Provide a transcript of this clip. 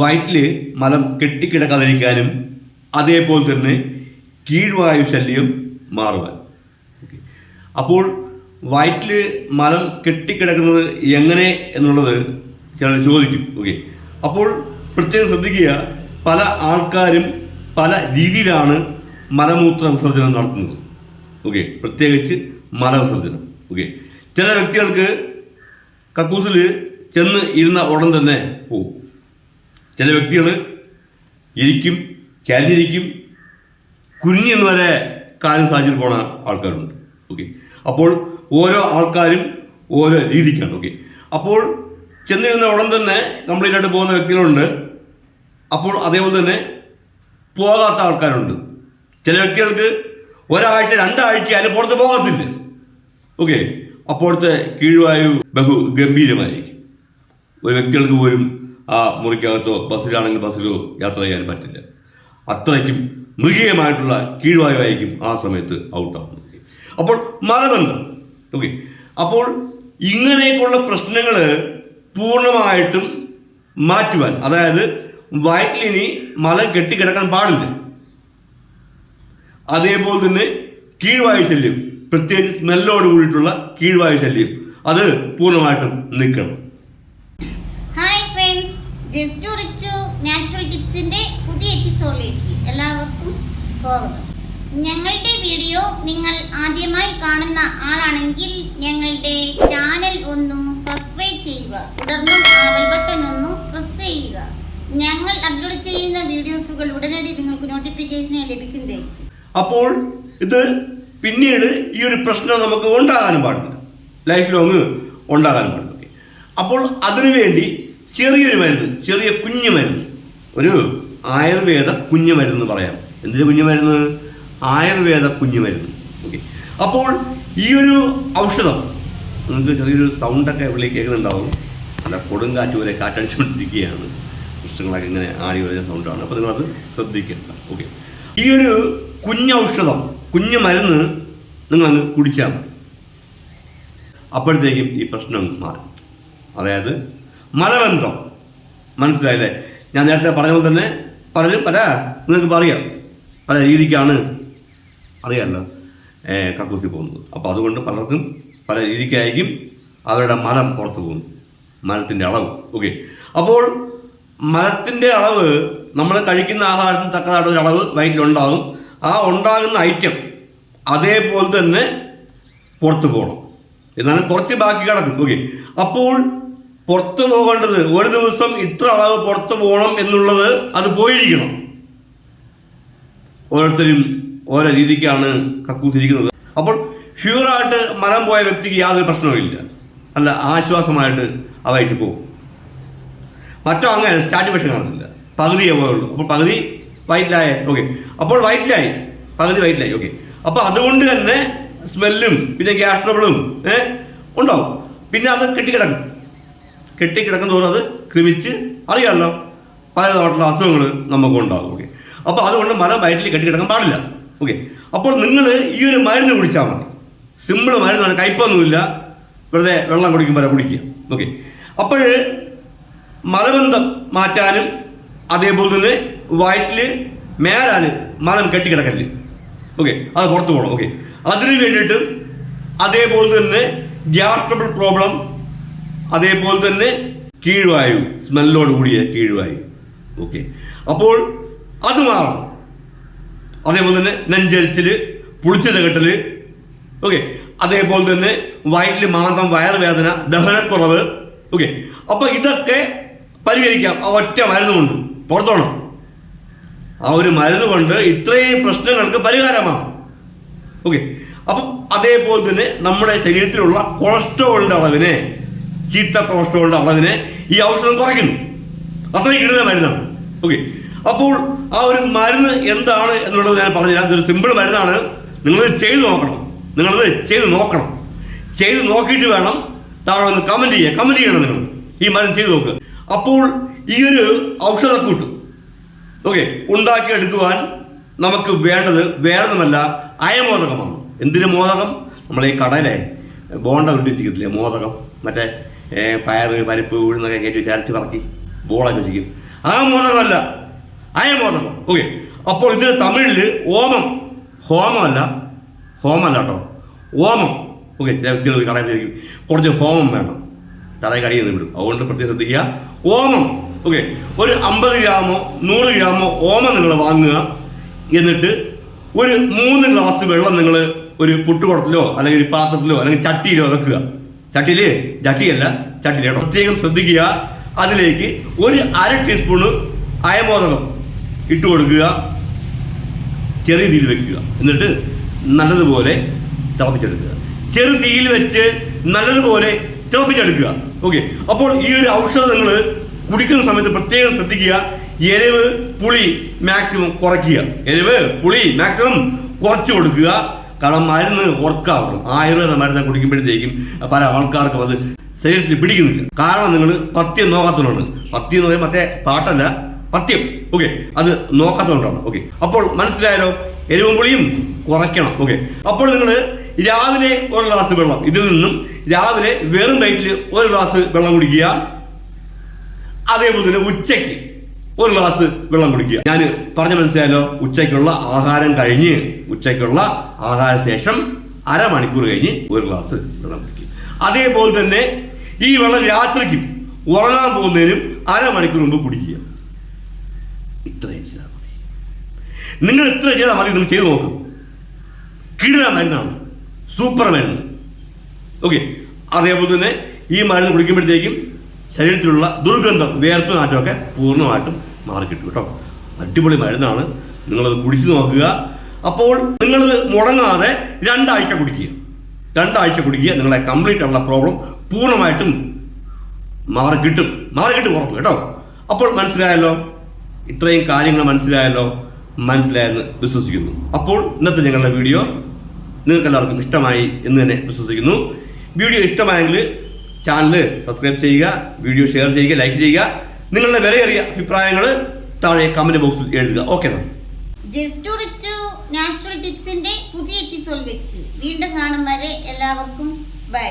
വയറ്റിൽ മലം കെട്ടിക്കിടക്കാതിരിക്കാനും അതേപോലെ തന്നെ കീഴ്വായു ശല്യം മാറുവാൻ. അപ്പോൾ വയറ്റിൽ മലം കെട്ടിക്കിടക്കുന്നത് എങ്ങനെ എന്നുള്ളത് ചിലർ ചോദിക്കും. ഓക്കെ അപ്പോൾ പ്രത്യേകം ശ്രദ്ധിക്കുക പല ആൾക്കാരും പല രീതിയിലാണ് മലമൂത്ര വിസർജനം നടത്തുന്നത്. ഓക്കെ പ്രത്യേകിച്ച് മലവിസർജനം. ഓക്കെ ചില വ്യക്തികൾക്ക് കക്കൂസിൽ ചെന്ന് ഇരുന്ന ഉടൻ തന്നെ പോകും ചില വ്യക്തികൾ ഇരിക്കും ചരിഞ്ഞിരിക്കും കുഞ്ഞെന്ന് വരെ കാലം സാഹചര്യം പോണ ആൾക്കാരുണ്ട്. ഓക്കെ അപ്പോൾ ഓരോ ആൾക്കാരും ഓരോ രീതിക്കാണ്. ഓക്കെ അപ്പോൾ ചെന്നിരുന്ന ഉടൻ തന്നെ കംപ്ലീറ്റ് ആയിട്ട് പോകുന്ന വ്യക്തികളുണ്ട്. അപ്പോൾ അതേപോലെ തന്നെ പോകാത്ത ആൾക്കാരുണ്ട്. ചില വ്യക്തികൾക്ക് ഒരാഴ്ച രണ്ടാഴ്ച അതിന് പുറത്ത് പോകത്തില്ല. ഓക്കെ അപ്പോഴത്തെ കീഴ്വായു ബഹു ഗംഭീരമായിരിക്കും. ഒരു വ്യക്തികൾക്ക് പോലും ആ മുറിക്കകത്തോ ബസ്സിലാണെങ്കിൽ ബസ്സിലോ യാത്ര ചെയ്യാൻ പറ്റില്ല. അത്രയ്ക്കും മൃഗീയമായിട്ടുള്ള കീഴ്വായുവായിരിക്കും ആ സമയത്ത് ഔട്ടാകുന്നത് അപ്പോൾ മലബന്ധം. ഓക്കെ അപ്പോൾ ഇങ്ങനെയൊക്കെയുള്ള പ്രശ്നങ്ങൾ പൂർണമായിട്ടും മാറ്റുവാൻ അതായത് വയറ്റിലിനി മലം കെട്ടിക്കിടക്കാൻ പാടില്ല. അതേപോലെ തന്നെ കീഴ്വായു ശല്യം പ്രത്യേകിച്ച് സ്മെല്ലോട് കൂടിയിട്ടുള്ള കീഴ്വായു ശല്യം അത് പൂർണമായിട്ടും നിൽക്കണം. ജസ്റ്റ് റിച്ചു നാച്ചുറൽ ടിപ്സിന്റെ പുതിയ എപ്പിസോഡിലേക്ക് എല്ലാവർക്കും സ്വാഗതം. ഞങ്ങളുടെ വീഡിയോ നിങ്ങൾ ആദ്യമായി കാണുന്ന ആളാണെങ്കിൽ ഞങ്ങളുടെ ചാനൽ ഒന്ന് സബ്സ്ക്രൈബ് ചെയ്യുക. തുടർന്ന് ബെൽ ബട്ടൺ ഒന്ന് പ്രസ് ചെയ്യുക. ഞങ്ങൾ അപ്ലോഡ് ചെയ്യുന്ന വീഡിയോസുകൾ ഉടനടി നിങ്ങൾക്ക് നോട്ടിഫിക്കേഷൻ ലഭിക്കുന്നതേ അപ്പോൾ ഇത് പിന്നീട് ഈ ഒരു പ്രശ്നം നമുക്ക് ഉണ്ടാകാനും പാടില്ല. ലൈഫ് ലോങ് ഉണ്ടാകാനും പാടില്ല. അപ്പോൾ അതിനുവേണ്ടി ചെറിയൊരു മരുന്ന് ചെറിയ കുഞ്ഞു മരുന്ന്. ഒരു ആയുർവേദ കുഞ്ഞു മരുന്ന് പറയാം. എന്തിനു കുഞ്ഞു മരുന്ന്? ആയുർവേദ കുഞ്ഞു മരുന്ന്. ഓക്കെ അപ്പോൾ ഈ ഒരു ഔഷധം നിങ്ങൾക്ക് ചെറിയൊരു സൗണ്ടൊക്കെ വിളി കേൾക്കുന്നുണ്ടാവും. അല്ല കൊടുങ്കാറ്റ് പോലെ കാറ്റടിച്ചുകൊണ്ടിരിക്കുകയാണ്. പ്രശ്നങ്ങളൊക്കെ ഇങ്ങനെ ആടി വരുന്ന സൗണ്ടാണ് അപ്പോൾ നിങ്ങളത് ശ്രദ്ധിക്കേണ്ട. ഓക്കെ ഈ ഒരു കുഞ്ഞൗഷധം കുഞ്ഞു മരുന്ന് നിങ്ങളങ്ങ് കുടിച്ചാൽ മതി. അപ്പോഴത്തേക്കും ഈ പ്രശ്നം മാറും. അതായത് മലബന്ധം. മനസ്സിലായില്ലേ? ഞാൻ നേരത്തെ പറഞ്ഞ പോലെ തന്നെ പലരും പല നിങ്ങൾക്ക് പറയാം പല രീതിക്കാണ് അറിയാമല്ലോ കക്കൂസി പോകുന്നത്. അപ്പോൾ അതുകൊണ്ട് പലർക്കും പല രീതിക്കായിരിക്കും അവരുടെ മലം പുറത്തു പോകുന്നു മലത്തിന്റെ അളവ്. ഓക്കെ. അപ്പോൾ മലത്തിന്റെ അളവ് നമ്മൾ കഴിക്കുന്ന ആഹാരത്തിന് തക്കതായിട്ട് ഒരു അളവ് വയറ്റിലുണ്ടാകും ആ ഉണ്ടാകുന്ന ഐറ്റം അതേപോലെ തന്നെ പുറത്തു പോകണം. എന്നാലും കുറച്ച് ബാക്കി കിടക്കും. ഓക്കെ. അപ്പോൾ പുറത്തു പോകേണ്ടത് ഒരു ദിവസം ഇത്ര അളവ് പുറത്തു പോകണം എന്നുള്ളത് അത് പോയിരിക്കണം. ഓരോരുത്തരും ഓരോ രീതിക്കാണ് കക്കൂസിരിക്കുന്നത്. അപ്പോൾ പ്യൂറായിട്ട് മരം പോയ വ്യക്തിക്ക് യാതൊരു പ്രശ്നവുമില്ല അല്ല ആശ്വാസമായിട്ട് അവയച്ചു പോകും. മറ്റോ അങ്ങനെ സ്റ്റാറ്റിഫിക്ഷൻ കാണുന്നില്ല. പകുതിയേ പോയുള്ളൂ. അപ്പോൾ പകുതി വയറ്റിലായ ഓക്കെ. അപ്പോൾ വയറ്റിലായി പകുതി വയറ്റിലായി ഓക്കെ. അപ്പോൾ അതുകൊണ്ട് തന്നെ സ്മെല്ലും പിന്നെ ഗ്യാസ് ട്രബിളും ഏ ഉണ്ടാവും. പിന്നെ അത് കെട്ടിക്കിടക്കും. കെട്ടിക്കിടക്കും തോറും അത് ക്രമിച്ച് അറിയാമല്ലോ പലതരത്തിലുള്ള അസുഖങ്ങൾ നമുക്ക് ഉണ്ടാകും ഓക്കെ അപ്പോൾ അതുകൊണ്ട് മരം വയറ്റിൽ കെട്ടിക്കിടക്കാൻ പാടില്ല ഓക്കെ അപ്പോൾ നിങ്ങൾ ഈ ഒരു മരുന്ന് കുടിച്ചാൽ മതി. സിമ്പിൾ മരുന്നാണ് കയ്പൊന്നുമില്ല. വെറുതെ വെള്ളം കുടിക്കും വരെ കുടിക്കുക ഓക്കെ അപ്പോൾ മലബന്ധം മാറ്റാനും അതേപോലെ തന്നെ വയറ്റിൽ മേലാൽ മലം കെട്ടിക്കിടക്കൽ ഓക്കെ അത് പുറത്തു പോകണം ഓക്കെ അതിന് വേണ്ടിയിട്ട് അതേപോലെ തന്നെ ഗ്യാസ്ട്രബിൾ പ്രോബ്ലം അതേപോലെ തന്നെ കീഴ്വായു സ്മെല്ലോട് കൂടിയ കീഴ്വായു. ഓക്കെ അപ്പോൾ അത് മാറണം. അതേപോലെ തന്നെ നെഞ്ചരിച്ചിൽ പുളിച്ചത് കെട്ടൽ ഓക്കെ അതേപോലെ തന്നെ വയറ്റിൽ മാന്തം വയറുവേദന ദഹനക്കുറവ്. ഓക്കെ അപ്പോൾ ഇതൊക്കെ പരിഹരിക്കാം. ആ ഒറ്റ മരുന്ന് കൊണ്ട്. പുറത്തോണം. ആ ഒരു മരുന്ന് കൊണ്ട് ഇത്രയും പ്രശ്നങ്ങൾക്ക് പരിഹാരമാകും ഓക്കെ അപ്പം അതേപോലെ തന്നെ നമ്മുടെ ശരീരത്തിലുള്ള കൊളസ്ട്രോളിന്റെ അളവിനെ ചീത്ത കൊളസ്ട്രോളിന്റെ അളവിനെ ഈ ഔഷധം കുറയ്ക്കുന്നു. അത്രയും കിട്ടുന്ന മരുന്നാണ്. ഓക്കെ അപ്പോൾ ആ ഒരു മരുന്ന് എന്താണ് എന്നുള്ളത് ഞാൻ പറഞ്ഞു ഞാൻ ഇതൊരു സിമ്പിൾ മരുന്നാണ്. നിങ്ങളത് ചെയ്ത് നോക്കണം. നിങ്ങളത് ചെയ്ത് നോക്കണം. ചെയ്ത് നോക്കിയിട്ട് വേണം താഴെ ഒന്ന് കമന്റ് ചെയ്യുക. കമന്റ് ചെയ്യണം നിങ്ങൾ. ഈ മരുന്ന് ചെയ്ത് നോക്കുക. അപ്പോൾ ഈ ഒരു ഔഷധക്കൂട്ട് ഓക്കെ ഉണ്ടാക്കിയെടുക്കുവാൻ നമുക്ക് വേണ്ടത് വേറൊന്നുമല്ല അയമോദകമാണ്. എന്തിനു മോദകം? നമ്മളെ ഈ കടയിലെ ബോണ്ട ഉണ്ടിച്ചിരിക്കത്തില്ലേ മോദകം. മറ്റേ പയറ് പരിപ്പ് ഉഴുന്നൊക്കെ കയറ്റി ചരച്ച് പറക്കി. ബോളൊക്കെ വെച്ചിരിക്കും. ആ മോദകമല്ല. അയമോദകം ഓക്കെ. അപ്പോൾ ഇതിന് തമിഴിൽ ഓമം. ഹോമമല്ല. ഹോമമല്ല കേട്ടോ. ഓമം. ഓക്കെ ചില വ്യക്തികൾ കുറച്ച് ഹോമം വേണം. തലയിൽ കടിയിൽ നിന്ന് വിടും. അതുകൊണ്ട് പ്രത്യേകം ശ്രദ്ധിക്കുക. ഓമം. ഓക്കെ. ഒരു അമ്പത് ഗ്രാമോ നൂറ് ഗ്രാമോ ഓമം നിങ്ങൾ വാങ്ങുക. എന്നിട്ട് ഒരു മൂന്ന് ഗ്ലാസ് വെള്ളം നിങ്ങൾ ഒരു പുട്ടുകുടത്തിലോ അല്ലെങ്കിൽ ഒരു പാത്രത്തിലോ അല്ലെങ്കിൽ ചട്ടിയിലോ വെക്കുക. ചട്ടിയിൽ ചട്ടിയല്ല ചട്ടിയില പ്രത്യേകം ശ്രദ്ധിക്കുക. അതിലേക്ക് ഒരു അര ടീസ്പൂണ് അയമോദകം ഇട്ട് കൊടുക്കുക. ചെറിയ തീയിൽ വെക്കുക. എന്നിട്ട് നല്ലതുപോലെ തിളപ്പിച്ചെടുക്കുക. ചെറു തീയിൽ വെച്ച് നല്ലതുപോലെ തിളപ്പിച്ചെടുക്കുക. ഓക്കെ അപ്പോൾ ഈ ഒരു ഔഷധം നിങ്ങൾ കുടിക്കുന്ന സമയത്ത് പ്രത്യേകം ശ്രദ്ധിക്കുക. എരിവ് പുളി മാക്സിമം കുറയ്ക്കുക. എരിവ് പുളി മാക്സിമം കുറച്ച് കൊടുക്കുക. കാരണം മരുന്ന് വർക്കാവണം ആയുർവേദ മരുന്ന് കുടിക്കുമ്പോഴത്തേക്കും പല ആൾക്കാർക്കും അത് ശരീരത്തിൽ പിടിക്കുന്നില്ല. കാരണം നിങ്ങൾ പത്യം നോക്കാത്തതുകൊണ്ട്. പത്യം എന്ന് പറയുമ്പോൾ മറ്റേ പാട്ടല്ല പത്യം ഓക്കെ അത് നോക്കാത്തതുകൊണ്ടാണ്. ഓക്കെ അപ്പോൾ മനസ്സിലായാലോ എരിവും പുളിയും കുറയ്ക്കണം. ഓക്കെ അപ്പോൾ നിങ്ങൾ രാവിലെ ഒരു ഗ്ലാസ് വെള്ളം ഇതിൽ നിന്നും രാവിലെ വെറും വയറ്റിൽ ഒരു ഗ്ലാസ് വെള്ളം കുടിക്കുക. അതേപോലെ തന്നെ ഉച്ചയ്ക്ക്. ഒരു ഗ്ലാസ് വെള്ളം കുടിക്കുക. ഞാൻ പറഞ്ഞ മനസ്സിലായല്ലോ? ഉച്ചയ്ക്കുള്ള ആഹാരം കഴിഞ്ഞ് ഉച്ചയ്ക്കുള്ള ആഹാര ശേഷം അരമണിക്കൂർ കഴിഞ്ഞ് ഒരു ഗ്ലാസ് വെള്ളം കുടിക്കുക. അതേപോലെ തന്നെ ഈ വെള്ളം രാത്രിക്കും ഉറങ്ങാൻ പോകുന്നതിനും അരമണിക്കൂർ മുമ്പ് കുടിക്കുക. ഇത്രയും ചെയ്താൽ മതി. നിങ്ങൾ ഇത്ര ചെയ്താൽ മതി നിങ്ങൾ ചെയ്തു നോക്കും. കിടുക മരുന്നാണ്. സൂപ്പർ മരുന്ന്. ഓക്കെ. അതേപോലെ തന്നെ ഈ മരുന്ന് കുടിക്കുമ്പോഴത്തേക്കും ശരീരത്തിലുള്ള ദുർഗന്ധം വേർപ്പ് നാറ്റമൊക്കെ പൂർണമായിട്ടും മാറിക്കിട്ടും കേട്ടോ അടിപൊളി മരുന്നാണ്. നിങ്ങളത് കുടിച്ചു നോക്കുക. അപ്പോൾ നിങ്ങൾ മുടങ്ങാതെ രണ്ടാഴ്ച കുടിക്കുക. രണ്ടാഴ്ച കുടിക്കുക നിങ്ങളെ കംപ്ലീറ്റ് ഉള്ള പ്രോബ്ലം പൂർണമായിട്ടും മാറി കിട്ടും. മാറി കിട്ടും ഉറപ്പ് കേട്ടോ. അപ്പോൾ മനസ്സിലായല്ലോ? ഇത്രയും കാര്യങ്ങൾ മനസ്സിലായല്ലോ? മനസ്സിലായെന്ന് വിശ്വസിക്കുന്നു. അപ്പോൾ ഇന്നത്തെ ഞങ്ങളുടെ വീഡിയോ നിങ്ങൾക്ക് എല്ലാവർക്കും ഇഷ്ടമായി എന്ന് തന്നെ വിശ്വസിക്കുന്നു. വീഡിയോ ഇഷ്ടമായെങ്കിൽ ചാനൽ സബ്സ്ക്രൈബ് ചെയ്യുക വീഡിയോ ഷെയർ ചെയ്യുക ലൈക്ക് ചെയ്യുക. നിങ്ങളുടെ വിലയേറിയ അഭിപ്രായങ്ങൾ താഴെ കമന്റ് ബോക്സിൽ എഴുതുക. ഓക്കെ നാച്ചുറൽ ടിപ്സിന്റെ പുതിയ എപ്പിസോഡ് വെച്ച്. വീണ്ടും കാണും വരെ എല്ലാവർക്കും. ബൈ